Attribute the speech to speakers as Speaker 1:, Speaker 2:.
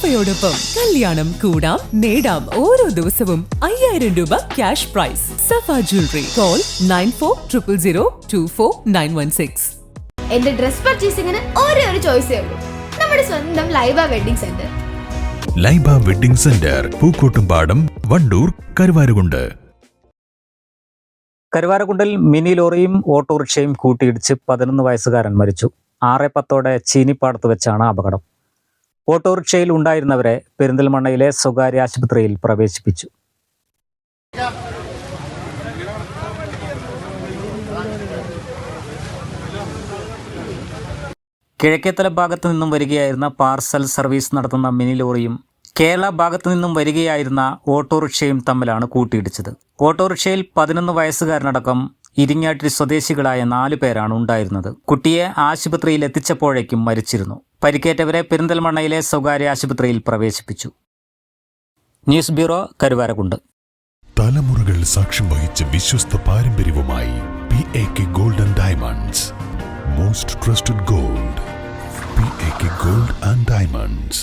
Speaker 1: സഫയോടൊപ്പം കല്യാണം കൂടാം നേടാം ഓരോ ദിവസവും അയ്യായിരം രൂപ cash prize Safa jewellery call nine four triple zero two four nine one six
Speaker 2: എന്റെ ഡ്രസ് പർച്ചേസിംഗിന് ഒരേ ഒരു ചോയ്സേ ഉള്ളൂ. നമ്മുടെ സ്വന്തം Laiba wedding centre
Speaker 3: Laiba wedding centre Pookkottumpadam Wandoor Karuvarakundu.
Speaker 4: കരുവാരക്കുണ്ടിൽ mini ലോറിയും ഓട്ടോറിക്ഷയും കൂട്ടിയിടിച്ച് പതിനൊന്ന് വയസ്സുകാരൻ മരിച്ചു. ആറ് പത്തോടെ ചീനിപ്പാടത്ത് വെച്ചാണ് അപകടം. ഓട്ടോറിക്ഷയിൽ ഉണ്ടായിരുന്നവരെ പെരിന്തൽമണ്ണയിലെ സ്വകാര്യ ആശുപത്രിയിൽ പ്രവേശിപ്പിച്ചു. കിഴക്കേത്തല ഭാഗത്തു നിന്നും വരികയായിരുന്ന പാർസൽ സർവീസ് നടത്തുന്ന മിനി ലോറിയും കേരള ഭാഗത്തു നിന്നും വരികയായിരുന്ന ഓട്ടോറിക്ഷയും തമ്മിലാണ് കൂട്ടിയിടിച്ചത്. ഓട്ടോറിക്ഷയിൽ പതിനൊന്ന് വയസ്സുകാരനടക്കം ഇരിങ്ങാട്ടിരി സ്വദേശികളായ നാലു പേരാണ് ഉണ്ടായിരുന്നത്. കുട്ടിയെ ആശുപത്രിയിൽ എത്തിച്ചപ്പോഴേക്കും മരിച്ചിരുന്നു. പരിക്കേറ്റവരെ പെരിന്തൽമണ്ണയിലെ സ്വകാര്യ ആശുപത്രിയിൽ പ്രവേശിപ്പിച്ചു. ന്യൂസ് ബ്യൂറോ കരുവാരക്കുണ്ട്
Speaker 3: തലമുറകൾ സാക്ഷ്യം വഹിച്ച വിശ്വസ്ത പാരമ്പര്യവുമായി P A K golden diamonds most trusted gold P A K gold and diamonds